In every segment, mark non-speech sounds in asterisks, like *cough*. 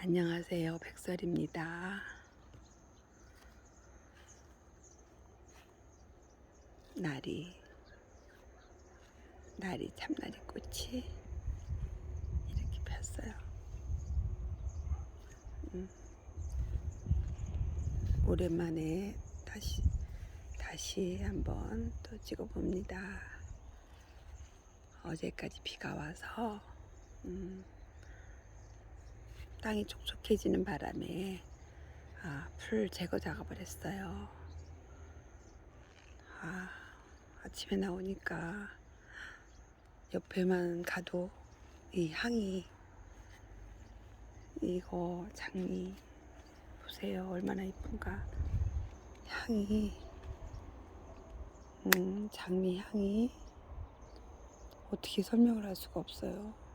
안녕하세요. 백설입니다. 날이, 날이 참나리 꽃이 이렇게 폈어요. 음. 오랜만에 다시, 다시 한번 또 찍어봅니다. 어제까지 비가 와서, 음, 땅이 촉촉해지는 바람에 아, 풀 제거 작업을 했어요. 아, 아침에 나오니까 옆에만 가도 이 향이 이거 장미 보세요 얼마나 이쁜가 향이 음, 장미 향이 어떻게 설명을 할 수가 없어요.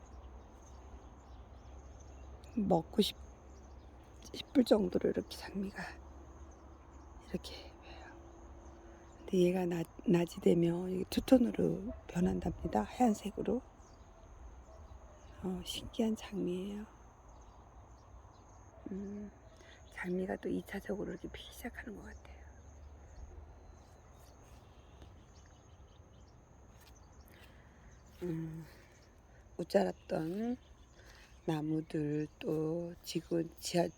먹고 싶, 싶을 정도로 이렇게 장미가 이렇게 해요. 근데 얘가 낮, 낮이 되면 투톤으로 변한답니다. 하얀색으로. 어, 신기한 장미예요. 음, 장미가 또 2차적으로 이렇게 피기 시작하는 것 같아요. 음, 못 자랐던 나무들 또 지금 지하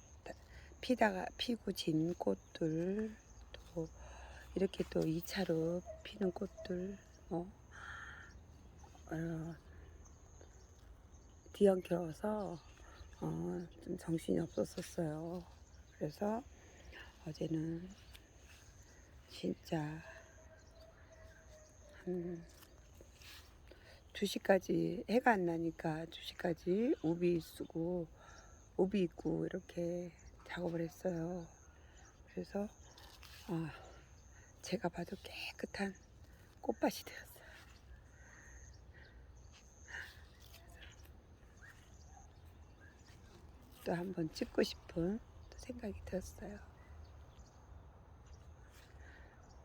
피다가 피고 진 꽃들 또 이렇게 또 2차로 피는 꽃들 뭐 어, 뒤엉켜서 어, 좀 정신이 없었었어요. 그래서 어제는 진짜 한 2시까지 해가 안 나니까 2시까지 우비 쓰고 우비 입고 이렇게 작업을 했어요. 그래서 아, 제가 봐도 깨끗한 꽃밭이 되었어요. 또 한번 찍고 싶은 또 생각이 들었어요.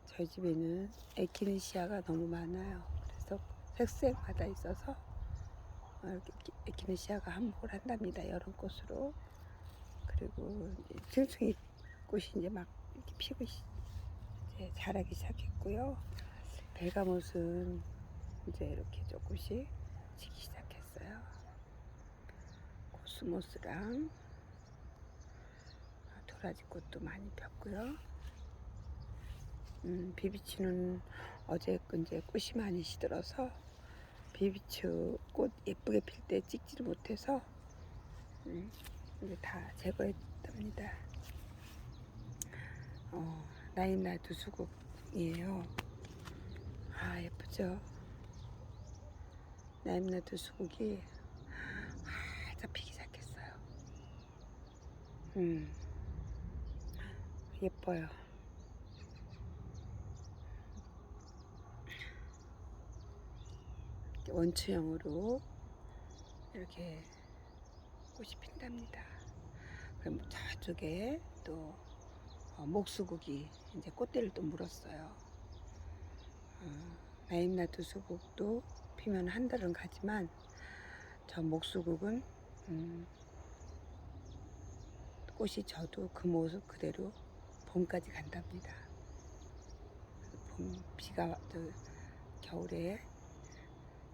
저희 집에는 에키네시아가 너무 많아요. 그래서 색색마다 있어서 어, 이렇게 에키네시아가 한몫을 한답니다. 여름 꽃으로. 그리고 층층이 꽃이 이제 막 이렇게 피고 시- 이제 자라기 시작했고요. 벨가못은 이제 이렇게 조금씩 지기 시작했어요. 코스모스랑 도라지 꽃도 많이 폈고요. 음, 비비추는 어제 이제 꽃이 많이 시들어서 비비추 꽃 예쁘게 필 때 찍지를 못해서 음, 이제 다 제거했답니다. 어, 나인나 두 수국이에요. 아 예쁘죠? 나인나 두 수국이 활짝 피기 시작했어요. 음, 예뻐요. 이렇게 원추형으로 이렇게 꽃이 핀답니다. 그럼 저쪽에 또 어, 목수국이 이제 꽃대를 또 물었어요. 어, 나임나트 수국도 피면 한 달은 가지만 저 목수국은 음, 꽃이 져도 그 모습 그대로 봄까지 간답니다. 봄 비가 저, 겨울에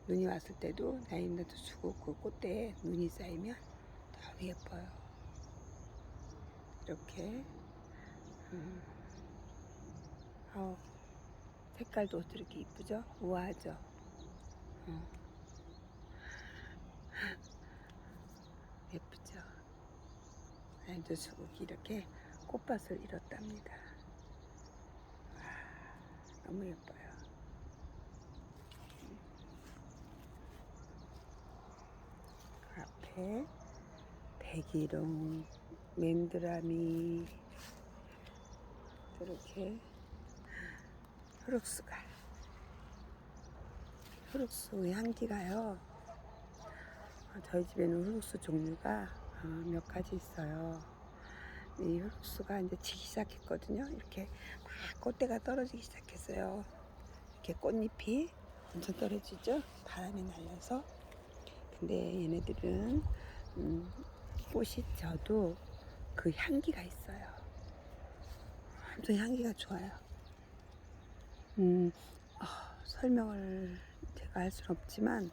눈이 왔을 때도 나임나트 수국 그 꽃대에 눈이 쌓이면 너무 예뻐요. 이렇게 음, 어, 색깔도 어떻게 이쁘죠? 우아하죠? 어. *laughs* 예쁘죠? 나임나트 수국이 이렇게 꽃밭을 이뤘답니다. 와, 너무 예뻐요. 앞에 백일홍, 맨드라미 이렇게 흑수가 흑수 향기가요. 어, 저희 집에는 흑수 종류가 어, 몇 가지 있어요. 이 흑수가 이제 지기 시작했거든요. 이렇게 막 꽃대가 떨어지기 시작했어요. 이렇게 꽃잎이 엄청 떨어지죠. 바람이 날려서. 근데 얘네들은 음, 꽃이 져도 그 향기가 있어요. 엄청 향기가 좋아요. 음, 아, 설명을 제가 할 수는 없지만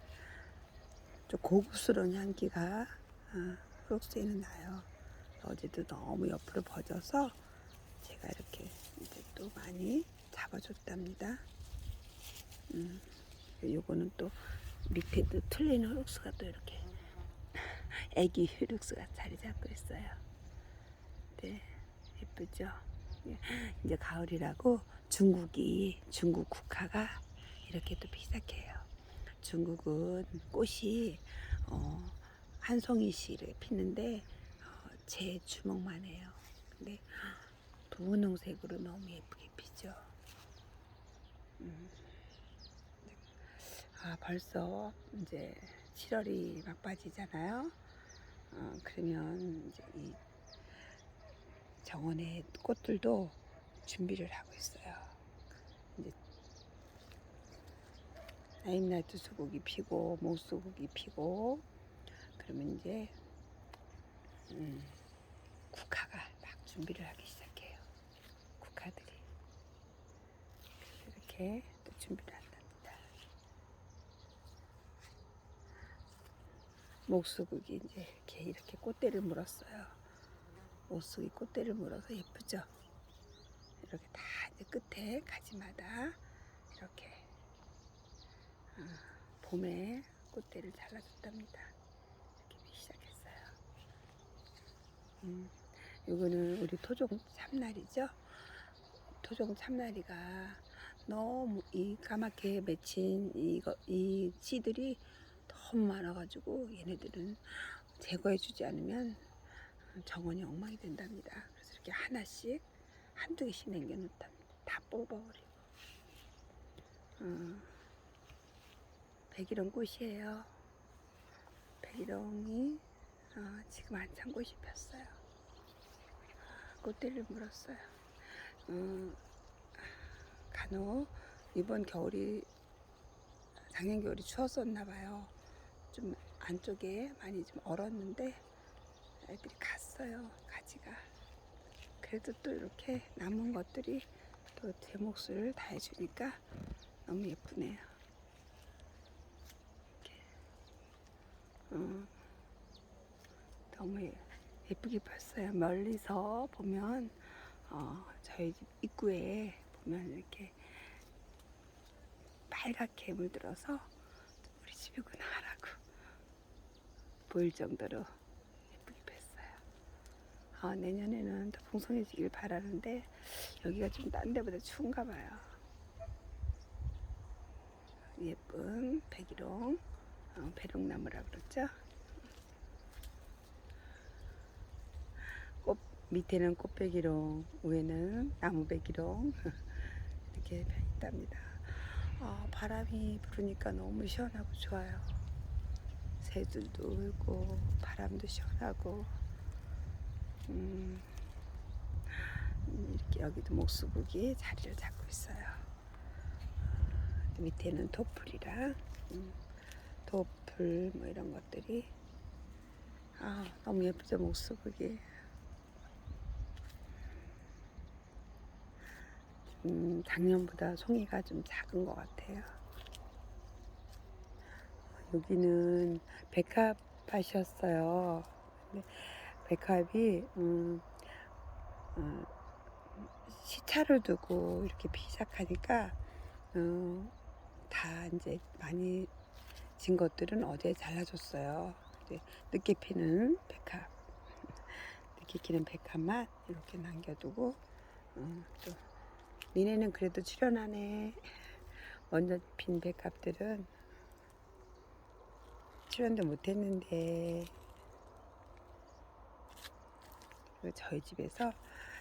좀 고급스러운 향기가 아, 프록스에는 나요. 어제도 너무 옆으로 퍼져서 제가 이렇게 이제 또 많이 잡아줬답니다. 음, 요거는 또 밑에도 틀린 흐룩스가 또 이렇게 *laughs* 애기 흐룩스가 자리 잡고 있어요. 네, 예쁘죠? 예, 이제 가을이라고 중국이 중국 국화가 이렇게 또 피작해요. 중국은 꽃이 어, 한 송이씩 피는데 어, 제 주먹만 해요. 근데 분홍색으로 너무 예쁘게 피죠. 음. 아 벌써 이제 7월이 막바지잖아요. 어, 그러면 이제 이 정원의 꽃들도 준비를 하고 있어요. 이제 나인나이트 수국이 피고 모수국이 피고 그러면 이제 음, 국화가 막 준비를 하기 시작해요. 국화들이 이렇게 또 준비를 한답니다. 목수국이 이제 이렇게 이렇게 꽃대를 물었어요. 목수국이 꽃대를 물어서 예쁘죠. 이렇게 다 이제 끝에 가지마다 이렇게 어, 봄에 꽃대를 잘라줬답니다. 이렇게 시작했어요. 음, 이거는 우리 토종 참나리죠. 토종 참나리가 너무 이 까맣게 맺힌 이거 이 씨들이 너무 많아가지고 얘네들은 제거해주지 않으면 정원이 엉망이 된답니다. 그래서 이렇게 하나씩 한두 개씩 남겨놓답니다. 다 뽑아버리고. 어, 백일홍 꽃이에요. 백일홍이 어, 지금 한참 꽃이 폈어요. 꽃대를 물었어요. 어, 간혹 이번 겨울이 작년 겨울이 추웠었나 봐요. 좀 안쪽에 많이 좀 얼었는데 애들이 갔어요. 가지가. 그래도 또 이렇게 남은 것들이 또 제 몫을 다 해주니까 너무 예쁘네요. 어, 너무 예- 예쁘게 폈어요. 멀리서 보면 어, 저희 집 입구에 보면 이렇게 빨갛게 물들어서 우리 집이구나 보일 정도로 예쁘게 폈어요. 아, 내년에는 더 풍성해지길 바라는데 여기가 좀 딴 데보다 추운가 봐요. 예쁜 백일홍, 어, 배롱나무라 그러죠. 꽃 밑에는 꽃백일홍, 위에는 나무백일홍 *laughs* 이렇게 펴 있답니다. 아, 바람이 부르니까 너무 시원하고 좋아요. 새들도 울고 바람도 시원하고 음, 이렇게 여기도 목수국이 자리를 잡고 있어요. 밑에는 도풀이랑 음, 도풀 뭐 이런 것들이 아 너무 예쁘죠 목수국이 음, 작년보다 송이가 좀 작은 것 같아요. 여기는 백합 밭이었어요. 근데 백합이 음, 어, 시차를 두고 이렇게 피기 시작하니까 어, 다 이제 많이 진 것들은 어제 잘라줬어요. 이제 늦게 피는 백합, *laughs* 늦게 피는 백합만 이렇게 남겨두고 어, 또 니네는 그래도 출연하네. *laughs* 먼저 핀 백합들은 출연도 못했는데 그리고 저희 집에서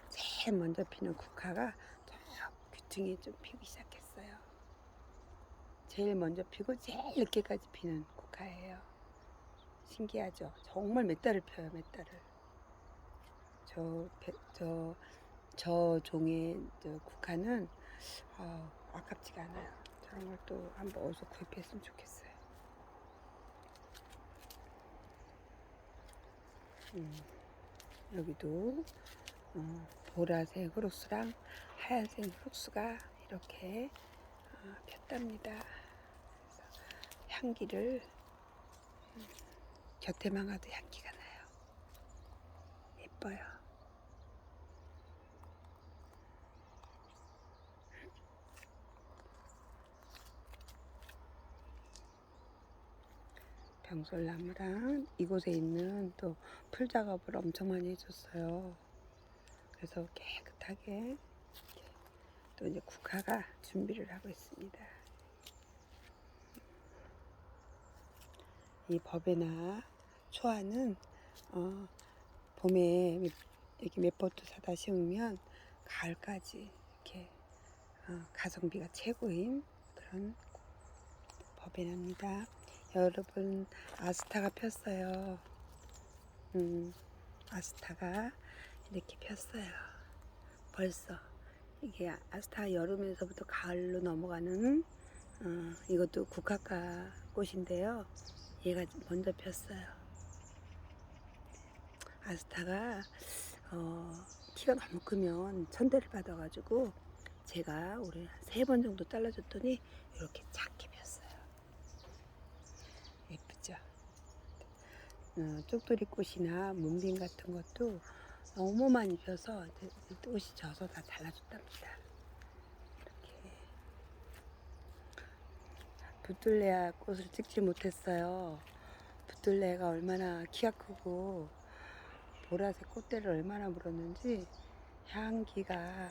제일 먼저 피는 국화가 저 귀퉁이에 좀 피기 시작했어요. 제일 먼저 피고 제일 늦게까지 피는 국화예요. 신기하죠? 정말 몇 달을 펴요, 몇 달을. 저, 배- 저, 저 종의 저 국화는 아, 아깝지가 않아요. 저런 걸 또 한번 어디서 구입했으면 좋겠어요. 음, 여기도 어, 보라색 호록스랑 하얀색 호록스가 이렇게 어, 폈답니다. 향기를 음, 곁에만 가도 향기가 나요. 예뻐요. 병솔나무랑 이곳에 있는 또 풀 작업을 엄청 많이 해줬어요. 그래서 깨끗하게 또 이제 국화가 준비를 하고 있습니다. 이 법에나 초아는 어, 봄에 몇- 이렇게 몇 포트 사다 심으면 가을까지 이렇게 어, 가성비가 최고인 그런 법에납니다. 여러분 아스타가 폈어요. 음, 아스타가 이렇게 폈어요. 벌써 이게 아스타 여름에서부터 가을로 넘어가는 어, 이것도 국화가 꽃인데요. 얘가 먼저 폈어요. 아스타가 어, 키가 너무 크면 천대를 받아가지고 제가 올해 세 번 정도 잘라줬더니 이렇게 작게 폈어요. 예쁘죠? 어, 쪽돌이 꽃이나 문빈 같은 것도 너무 많이 펴서 옷이 져서 다 잘라줬답니다. 이렇게 부들레아 꽃을 찍지 못했어요. 부들레가 얼마나 키가 크고 보라색 꽃대를 얼마나 물었는지 향기가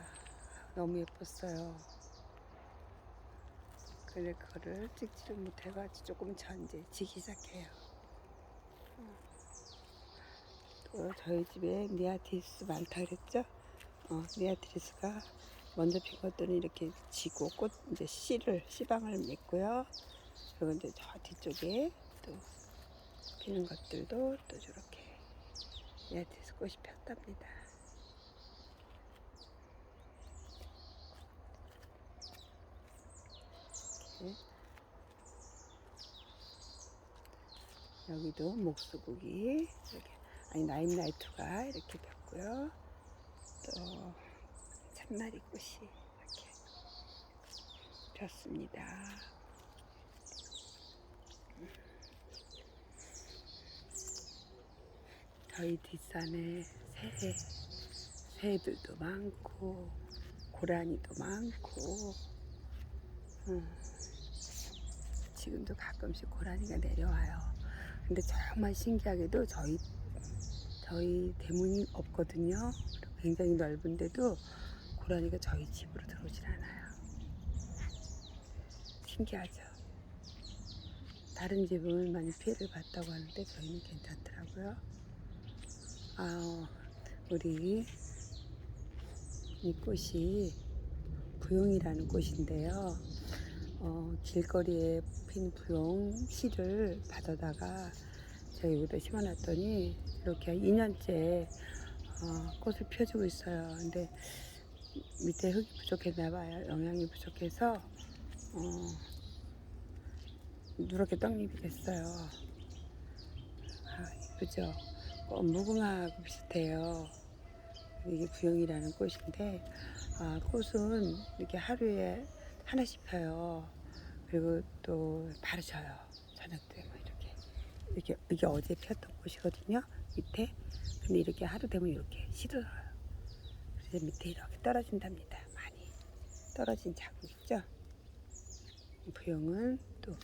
너무 예뻤어요. 근데 그거를 찍지를 못해가지고 조금 전 이제 지기 시작해요. 또 저희 집에 미아티스 많다 그랬죠? 어, 미아티스가 먼저 핀 것들은 이렇게 지고 꽃 이제 씨를 씨방을 맺고요. 그리고 이제 저 뒤쪽에 또 피는 것들도 또 저렇게 미아티스 꽃이 폈답니다. 여기도 목수국이 이렇게 아니 나인나이트가 이렇게 폈고요. 또 참나리 꽃이 이렇게 폈습니다. 저희 뒷산에 새, 새들도 많고 고라니도 많고 음, 지금도 가끔씩 고라니가 내려와요. 근데 정말 신기하게도 저희 저희 대문이 없거든요. 굉장히 넓은데도 고라니가 저희 집으로 들어오질 않아요. 신기하죠. 다른 집은 많이 피해를 봤다고 하는데 저희는 괜찮더라고요. 아, 우리 이 꽃이 부용이라는 꽃인데요. 어, 길거리에 핀 부용 씨를 받아다가 제가 여기다 심어놨더니 이렇게 2년째 어, 꽃을 펴주고 있어요. 근데 밑에 흙이 부족했나봐요. 영양이 부족해서 어, 누렇게 떡잎이 됐어요. 아, 예쁘죠? 어, 무궁화하고 비슷해요. 이게 부영이라는 꽃인데 아, 꽃은 이렇게 하루에 하나씩 펴요. 그리고 또 바로 져요. 저녁 때뭐 이렇게 이게 어제 폈던 꽃이거든요. 밑에 근데 이렇게 하루 되면 이렇게 시들어요. 그래서 밑에 이렇게 떨어진답니다. 많이 떨어진 자국 있죠. 부영은 또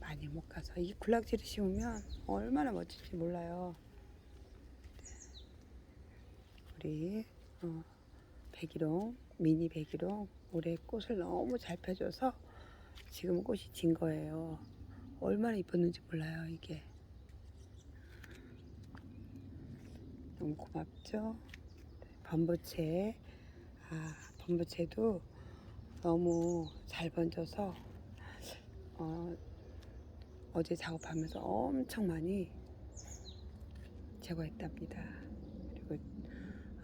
많이 못 가서 이 군락지를 심으면 얼마나 멋질지 몰라요. 우리 어, 백일홍 미니 백일홍 올해 꽃을 너무 잘 펴줘서 지금 꽃이 진 거예요. 얼마나 이뻤는지 몰라요 이게. 너무 고맙죠. 번부채 아 번부채도 너무 잘 번져서 어, 어제 작업하면서 엄청 많이 제거했답니다. 그리고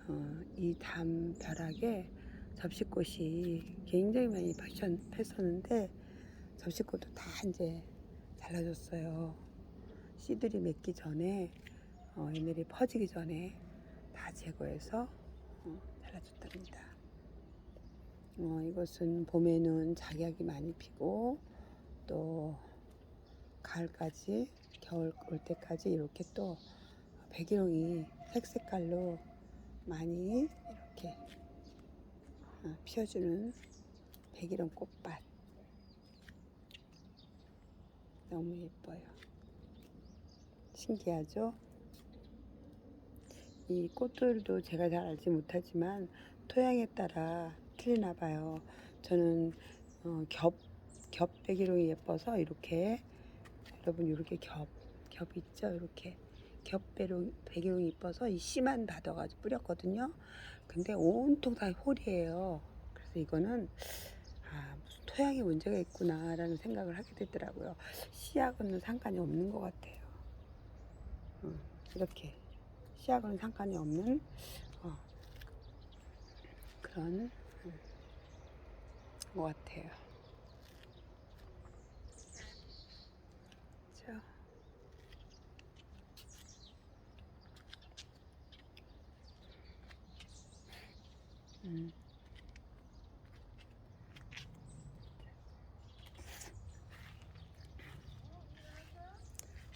어, 이 담 벼락에 접시꽃이 굉장히 많이 폈, 폈었는데 접시꽃도 다 이제 잘라줬어요. 씨들이 맺기 전에 어, 얘네들이 퍼지기 전에 다 제거해서 어, 잘라줬답니다. 어, 이것은 봄에는 작약이 많이 피고 또 가을까지 겨울 올 때까지 이렇게 또 백일홍이 색색깔로 많이 이렇게 어, 피워주는 백일홍 꽃밭 너무 예뻐요. 신기하죠? 이 꽃들도 제가 잘 알지 못하지만 토양에 따라 틀리나 봐요. 저는 어, 겹, 겹 백일홍이 예뻐서 이렇게 여러분 이렇게 겹, 겹 있죠? 이렇게 겹 백일홍, 백일홍이 이뻐서 이 씨만 받아가지고 뿌렸거든요. 근데 온통 다 홀이에요. 그래서 이거는 아, 무슨 토양에 문제가 있구나라는 생각을 하게 되더라고요. 씨하고는 상관이 없는 것 같아요. 음, 이렇게 씨하고는 상관이 없는 어, 그런 음, 것 같아요. 그렇죠? 음.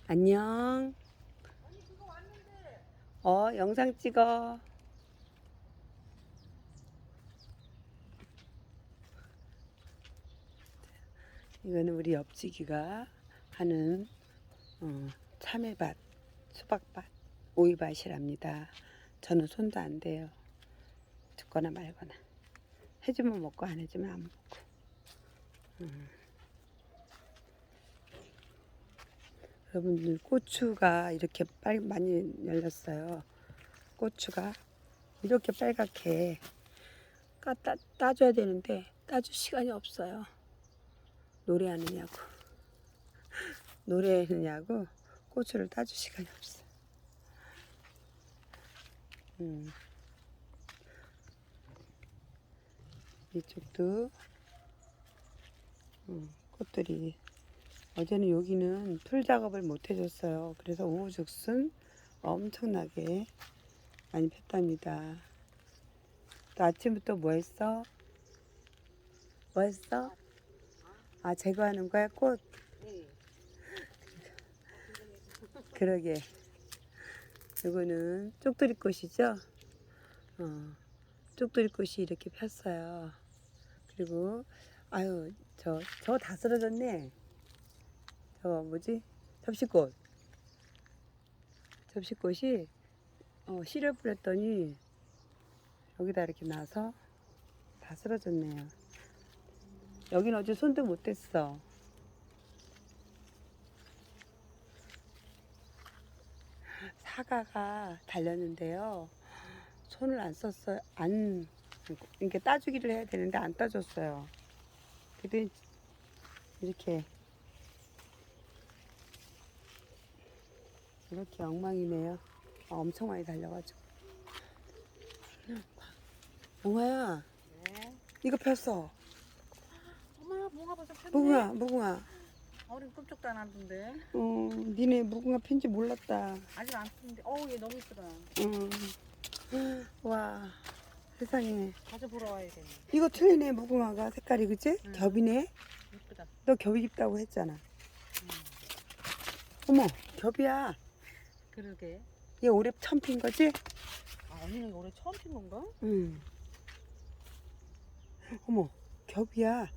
안녕. 어, 영상 찍어. 이거는 우리 옆지기가 하는 어, 참외밭, 수박밭, 오이밭이랍니다. 저는 손도 안 대요. 죽거나 말거나. 해주면 먹고 안 해주면 안 먹고. 음. 여러분들 고추가 이렇게 빨 많이 열렸어요. 고추가 이렇게 빨갛게 까, 따, 따줘야 되는데 따줄 시간이 없어요. 노래하느냐고 *laughs* 노래하느냐고 고추를 따줄 시간이 없어. 음. 이쪽도 음, 꽃들이 어제는 여기는 풀 작업을 못 해줬어요. 그래서 오후죽순 엄청나게 많이 폈답니다. 또 아침부터 뭐 했어? 뭐 했어? 아, 제거하는 거야, 꽃? 그러게. 이거는 쪽두리 꽃이죠? 어, 쪽두리 꽃이 이렇게 폈어요. 그리고, 아유, 저, 저 다 쓰러졌네. 저 뭐지? 접시꽃. 접시꽃이 어, 씨를 뿌렸더니 여기다 이렇게 나서 다 쓰러졌네요. 여긴 어제 손도 못 댔어. 사과가 달렸는데요. 손을 안 썼어요. 안, 이렇게 따주기를 해야 되는데 안 따줬어요. 그랬더니 이렇게 이렇게 엉망이네요. 아, 엄청 많이 달려가지고. 몽아야, 네. 이거 폈어. 어머, 뭐가 벌써 폈네. 무궁화, 무궁화. 어린 끔찍도 안 하던데. 어, 니네 무궁화 핀지 몰랐다. 아직 안 폈는데. 어우, 얘 너무 이쁘다. 음. 와, 세상에. 자주 보러 와야겠네. 이거 틀리네, 무궁화가. 색깔이, 그치? 응. 겹이네? 이쁘다. 너 겹이 깊다고 했잖아. 어머, 겹이야. 그러게. 얘 올해 처음 핀 거지? 아, 언니는 올해 처음 핀 건가? 응. 어머, 겹이야.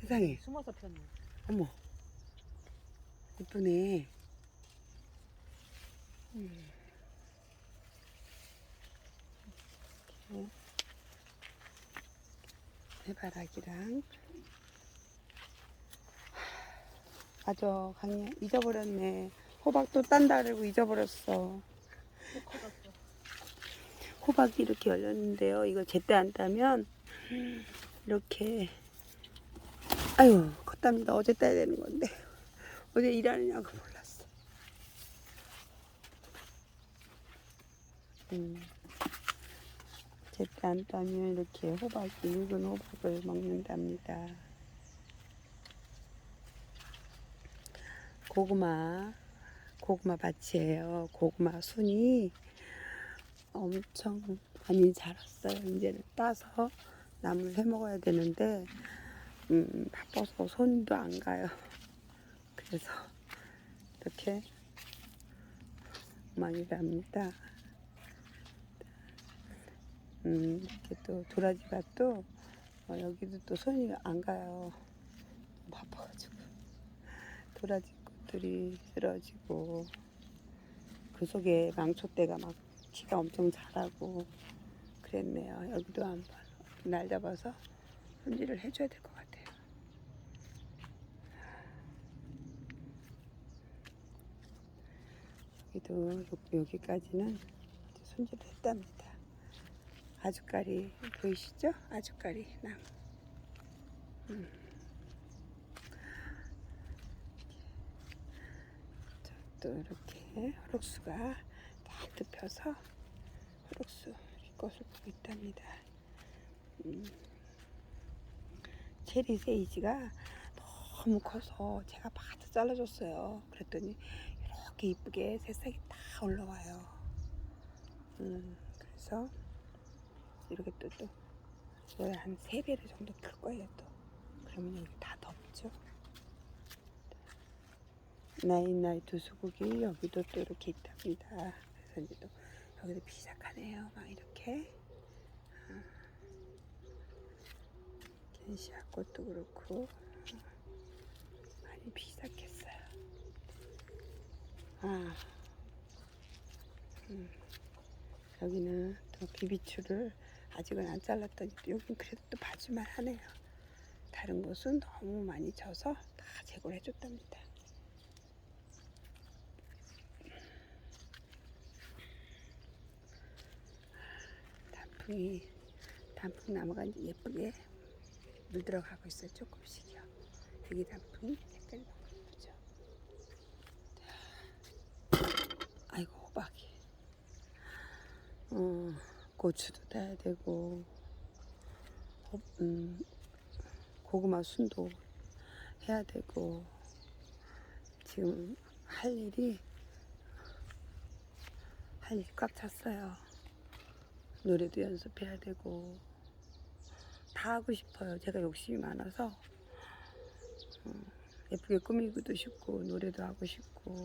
세상에. 숨어서 폈네. 어머 이쁘네 음. 해바라기랑 맞아 강이야 잊어버렸네 호박도 딴다 그러고 잊어버렸어. 호박이 이렇게 열렸는데요. 이거 제때 안 따면 이렇게 아유 컸답니다. 어제 따야 되는 건데. 어제 일하느냐고 몰랐어. 음. 제때 안 따면 이렇게 호박이 늙은 호박을 먹는답니다. 고구마 고구마 밭이에요. 고구마 순이 엄청 많이 자랐어요. 이제는 따서 나물 해 먹어야 되는데 음, 바빠서 손도 안 가요. 그래서 이렇게 많이 갑니다. 음, 이렇게 또 도라지가 또 어, 여기도 또 손이 안 가요. 바빠가지고 도라지 꽃들이 쓰러지고 그 속에 망초대가 막 키가 엄청 자라고 그랬네요. 여기도 한번 날 잡아서 손질을 해줘야 될 것 같아요. 여기도 요- 여기까지는 손질을 했답니다. 아주까리 보이시죠? 아주까리 나무. 음. 자, 또 이렇게 호록수가 잔뜩 펴서 호록수 꽃을 보고 있답니다. 음. 체리 세이지가 너무 커서 제가 바로 잘라줬어요. 그랬더니 이렇게 이쁘게 새싹이 다 올라와요. 음, 그래서 이렇게 또, 또, 거의 한세 배를 정도 클 거예요, 또. 그러면 여기 다 덮죠. 나인나이 두 수국이 여기도 또 이렇게 있답니다. 그래서 이제 또 여기도 시작하네요. 막 이렇게. 겐시아 꽃도 그렇고 많이 시작했어요. 아, 음, 여기는 또 비비추를 아직은 안 잘랐더니 또 여긴 그래도 또 봐주만 하네요. 다른 곳은 너무 많이 져서 다 제거를 해줬답니다. 단풍이 단풍 나무가 이제 예쁘게 물 들어가고 있어요 조금씩요. 여기 단풍이 색깔이 너무 예쁘죠. 아이고 호박이. 어, 고추도 따야 되고 호- 음, 고구마 순도 해야 되고 지금 할 일이 할 일이 꽉 찼어요. 노래도 연습해야 되고 다 하고 싶어요. 제가 욕심이 많아서 어, 예쁘게 꾸미고도 싶고 노래도 하고 싶고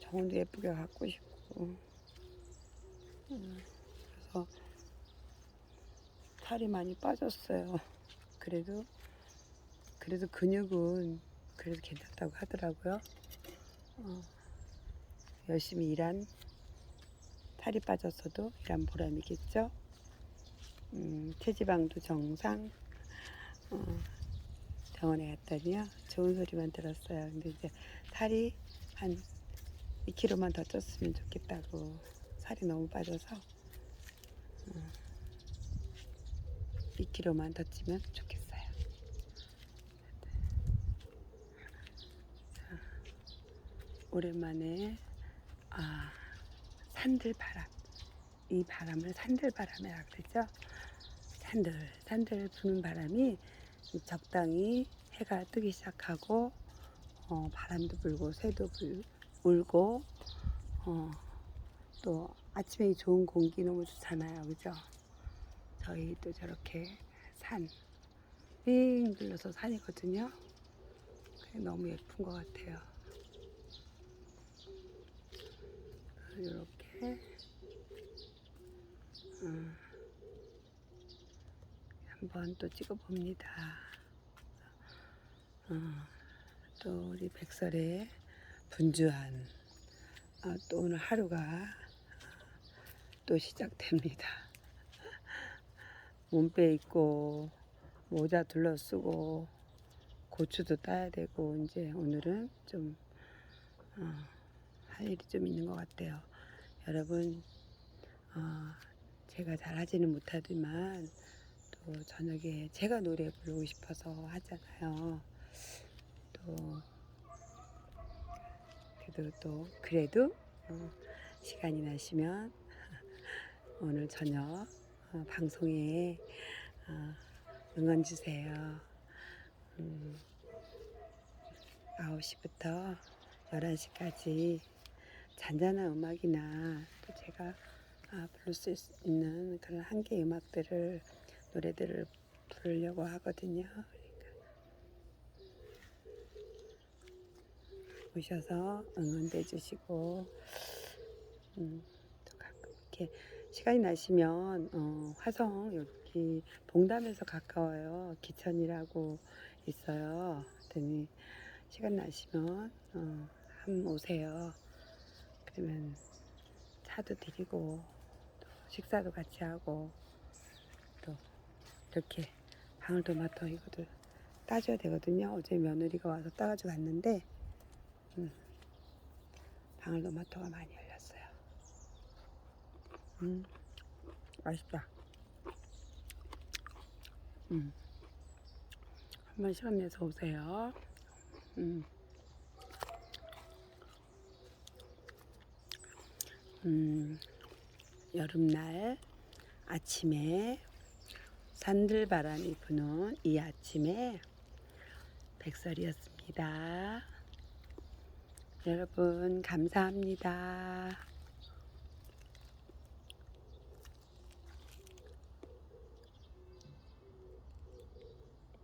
정원도 예쁘게 갖고 싶고 음, 그래서 살이 많이 빠졌어요. 그래도 그래도 근육은 그래도 괜찮다고 하더라고요. 어, 열심히 일한 살이 빠졌어도 일한 보람이겠죠. 음, 체지방도 정상. 어, 병원에 갔더니요 좋은 소리만 들었어요. 근데 이제 살이 한 2kg만 더 쪘으면 좋겠다고 살이 너무 빠져서 어, 2kg만 더 찌면 좋겠어요. 자, 오랜만에 아 산들 바람 이 바람을 산들 바람이라 그러죠. 산들 산들 부는 바람이 적당히 해가 뜨기 시작하고 어, 바람도 불고 새도 불, 울고 어, 또 아침에 이 좋은 공기 너무 좋잖아요, 그죠? 저희도 저렇게 산, 빙 둘러서 산이거든요. 너무 예쁜 것 같아요. 이렇게 음, 한번 또 찍어봅니다. 어, 또 우리 백설의 분주한 어, 또 오늘 하루가 또 시작됩니다. 몸빼 입고 모자 둘러쓰고 고추도 따야 되고 이제 오늘은 좀 어, 할 일이 좀 있는 것 같아요. 여러분 어, 제가 잘 하지는 못하지만 또 저녁에 제가 노래 부르고 싶어서 하잖아요. 또 그래도 또 그래도 어, 시간이 나시면 *laughs* 오늘 저녁 어, 방송에 어, 응원 주세요. 음, 9시부터 11시까지 잔잔한 음악이나 또 제가 아, 부를 수 있- 있는 그런 한계 음악들을 노래들을 부르려고 하거든요. 그러니까 오셔서 응원해 주시고 음, 또 가끔 이렇게 시간이 나시면 어, 화성 여기 봉담에서 가까워요. 기천이라고 있어요. 그랬더니 시간 나시면 어, 한번 오세요. 그러면 차도 드리고 또 식사도 같이 하고 또 이렇게 방울토마토 이것도 따줘야 되거든요. 어제 며느리가 와서 따가지고 갔는데 음, 방울토마토가 많이 열렸어요. 음, 맛있다. 음, 한번 시간 내서 오세요. 음. 음, 여름날 아침에 산들바람이 부는 이 아침에 백설이었습니다. 여러분 감사합니다.